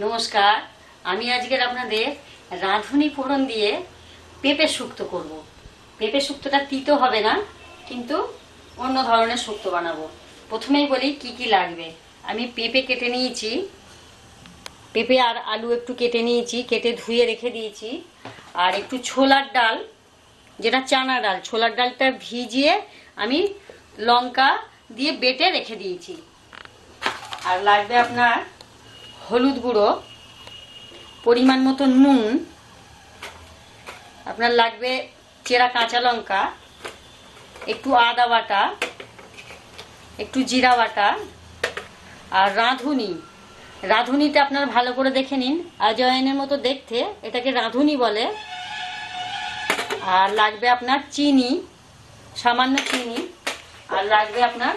নমস্কার, আমি আজকের আপনাদের রাঁধুনি ফোড়ন দিয়ে পেঁপে শুক্তো করব। পেঁপে শুক্তোটা তিতো হবে না, কিন্তু অন্য ধরনের শুক্তো বানাবো। প্রথমেই বলি কি কি লাগবে। আমি পেঁপে কেটে নিয়েছি, পেঁপে আর আলু একটু কেটে নিয়েছি, কেটে ধুয়ে রেখে দিয়েছি। আর একটু ছোলার ডাল, যেটা চানা ডাল, ছোলার ডালটা ভিজিয়ে আমি লঙ্কা দিয়ে বেটে রেখে দিয়েছি। আর লাগবে আপনার হলুদ গুঁড়ো, পরিমাণ মতো নুন, আপনার লাগবে চেরা কাঁচা লঙ্কা, একটু আদা বাটা, একটু জিরা বাটা আর রাঁধুনি। রাঁধুনিতে আপনার ভালো করে দেখে নিন আজওয়াইনের মতো দেখতে, এটাকে রাঁধুনি বলে। আর লাগবে আপনার চিনি, সামান্য চিনি, আর লাগবে আপনার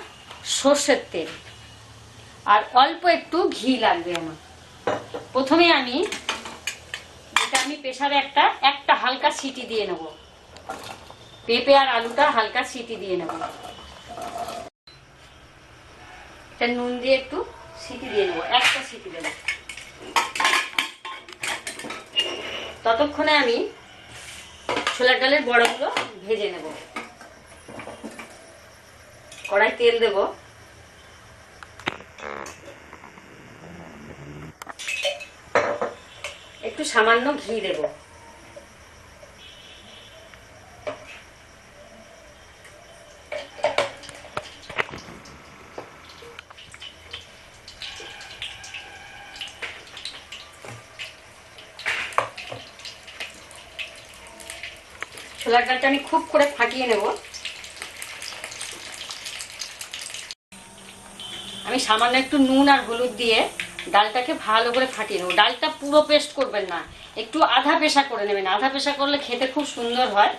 সর্ষের তেল। আর অল্প একটু ঘি লাগবে আমার। প্রথমে আমি এটা আমি প্রেশারে একটা একটা হালকা সিটি দিয়ে নেব। পেঁপে আর আলুটা হালকা সিটি দিয়ে নেব। এটা নুন দিয়ে একটু সিটি দিয়ে নেব, একটা সিটি দেবো। ততক্ষণে আমি ছোলার ডালের বড়াগুলো ভেজে নেব। কড়াই তেল দেবো। একটু সামান্য ঘি দেব। ছোলার ডালটা আমি খুব করে ফাটিয়ে নেব। আমি সামান্য একটু নুন আর হলুদ দিয়ে ডালটাকে ভালো করে ফাটিয়ে নেব। ডালটা পুরো পেস্ট করবেন না। একটু আধা পেশা করে নেবেন। আধা পেশা করলে খেতে খুব সুন্দর হয়।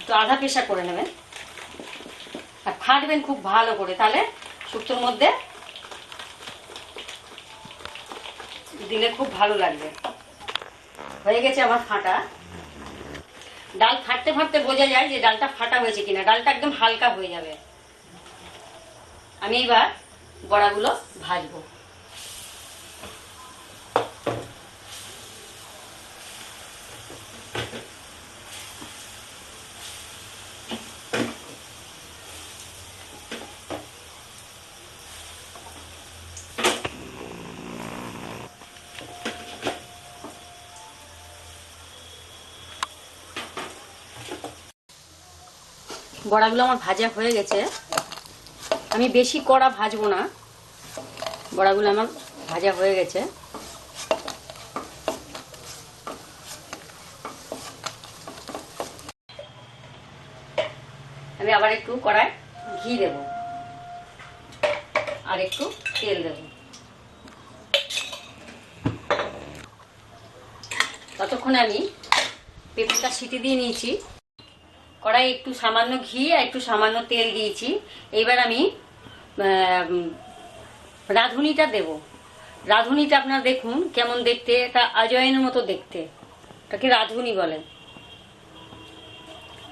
একটু আধা পেশা করে নেবেন। আর ফাটবেন খুব ভালো করে। তাহলে শুক্তোর মধ্যে দিলে খুব ভালো লাগবে। হয়ে গেছে আমার ফাটা। ডাল ফাটতে ফাটতে বোঝা যায় যে ডালটা ফাটা হয়েছে কিনা। ডালটা একদম হালকা হয়ে যাবে। আমি এবার বড়াগুলো ভাজবো। বড়াগুলো আমার ভাজা হয়ে গেছে। আমি বেশি কড়া ভাজবো না। বড়াগুলো আমার ভাজা হয়ে গেছে। আমি আবার একটু কড়ায় ঘি দেব। আর একটু তেল দেব। ততক্ষণে আমি পেঁপেটা সিটি দিয়ে নিয়েছি। কড়াই একটু সামান্য ঘি আর একটু সামান্য তেল দিয়েছি। এবার আমি রাঁধুনিটা দেব। রাঁধুনিটা আপনারা দেখুন, কেমন দেখতে, এটা আজওয়াইনের মতো দেখতে। এটাকে রাঁধুনি বলে।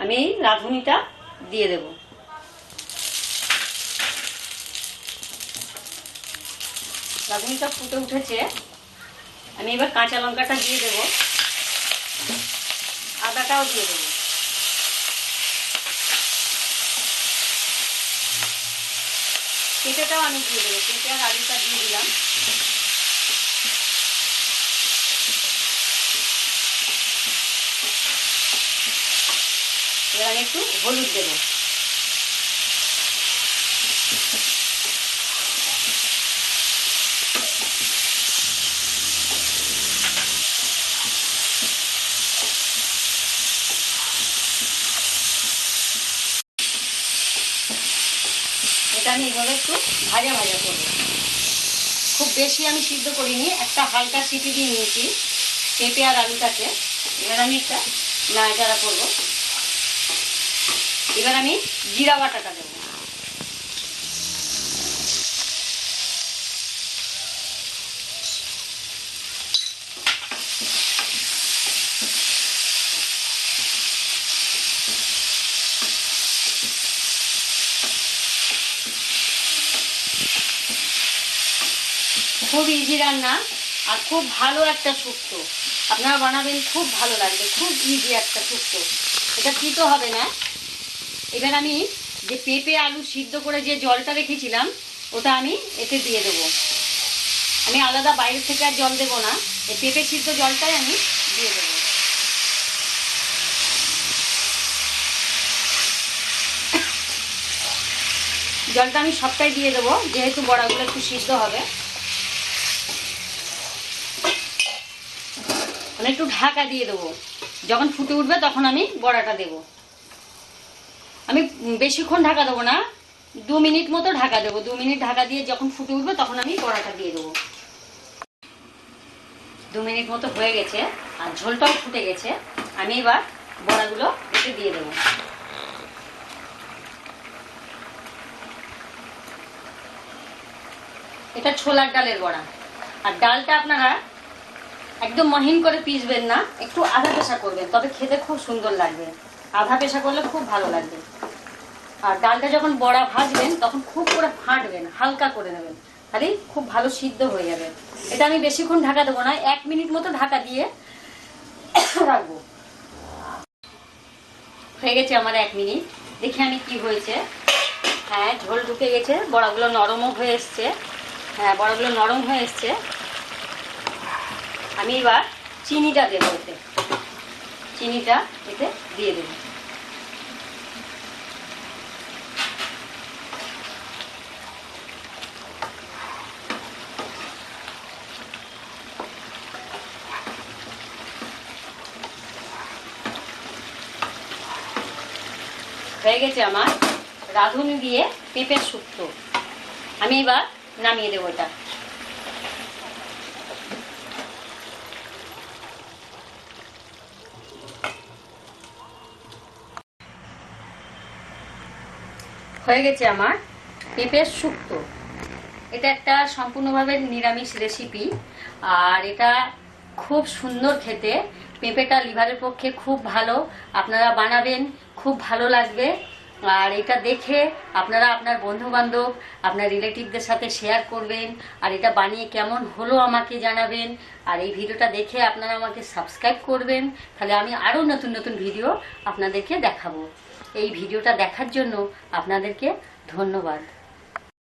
আমি রাঁধুনিটা দিয়ে দেব। রাঁধুনিটা ফুটে উঠেছে। আমি এবার কাঁচা লঙ্কাটা দিয়ে দেব। আদাটাও দিয়ে দেবো। পেঁপেটাও আমি দিয়ে দেবো পেঁপে আর আলুটা দিয়ে দিলাম। এবার আমি একটু হলুদ দেবো। আমি এভাবে একটু ভাজা ভাজা করব। খুব বেশি আমি সিদ্ধ করিনি, একটা হালকা সিটি দিয়ে নিয়েছি পেঁপে আর আলুটাকে। এবার আমি একটা নাড়াচাড়া করব। এবার আমি জিরা বাটাটা দেবো। খুব ইজি রান্না আর খুব ভালো একটা শুক্তো। আপনারা বানাবেন, খুব ভালো লাগবে, খুব ইজি একটা শুক্তো। এটা তিতো হবে না। এবার আমি যে পেঁপে, আলু সিদ্ধ করে যে জলটা রেখেছিলাম, ওটা আমি এতে দিয়ে দেবো। আমি আলাদা বাইরে থেকে আর জল দেবো না। এই পেঁপে সিদ্ধ জলটাই আমি দিয়ে দেবো। জলটা আমি সবটাই দিয়ে দেবো, যেহেতু বড়াগুলো একটু সিদ্ধ হবে। আমি একটু ঢাকা দিয়ে দেবো। যখন ফুটে উঠবে তখন আমি বড়াটা দেবো। আমি বেশিক্ষণ ঢাকা দেবো না, দু মিনিট মতো ঢাকা দেবো। দু মিনিট ঢাকা দিয়ে যখন ফুটে উঠবে তখন আমি বড়াটা দিয়ে দেবো। দু মিনিট মতো হয়ে গেছে আর ঝোলটাও ফুটে গেছে। আমি এবার বড়াগুলো এতে দিয়ে দেবো। এটা ছোলার ডালের বড়া। আর ডালটা আপনারা একদম মহিন করে পিসবেন না, একটু আধা পেশা করবেন, তবে খেতে খুব সুন্দর লাগবে। আধা পেশা করলে খুব ভালো লাগবে। আর ডালটা যখন বড়া ভাজবেন, তখন খুব করে ফাটবেন, হালকা করে নেবেন খালি খুব ভালো সিদ্ধ হয়ে যাবে। এটা আমি বেশিক্ষণ ঢাকা দেবো না, এক মিনিট মতো ঢাকা দিয়ে রাখব। হয়ে গেছে আমার এক মিনিট। দেখি আমি কি হয়েছে। হ্যাঁ ঝোল ঢুকে গেছে, বড়াগুলো নরমও হয়ে এসছে। হ্যাঁ বড়াগুলো নরম হয়ে এসছে। আমি এবার চিনিটা দেবো এতে। চিনিটা এতে দিয়ে দেবো। হয়ে গেছে আমার রাঁধুনি দিয়ে পেঁপের শুক্তো। আমি এবার নামিয়ে দেবো এটা। হয়ে গেছে আমার পেঁপের শুক্তো। এটা একটা সম্পূর্ণভাবে নিরামিষ রেসিপি আর এটা খুব সুন্দর খেতে। পেঁপেটা লিভারের পক্ষে খুব ভালো, আপনারা বানাবেন, খুব ভালো লাগবে। আর এটা দেখে আপনারা আপনার বন্ধু বান্ধব আপনার রিলেটিভদের সাথে শেয়ার করবেন, আর এটা বানিয়ে কেমন হলো আমাকে জানাবেন। আর এই ভিডিওটা দেখে আপনারা আমাকে সাবস্ক্রাইব করবেন। তাহলে আমি আরও নতুন নতুন ভিডিও আপনাদেরকে দেখাবো। এই ভিডিওটা দেখার জন্য আপনাদেরকে ধন্যবাদ।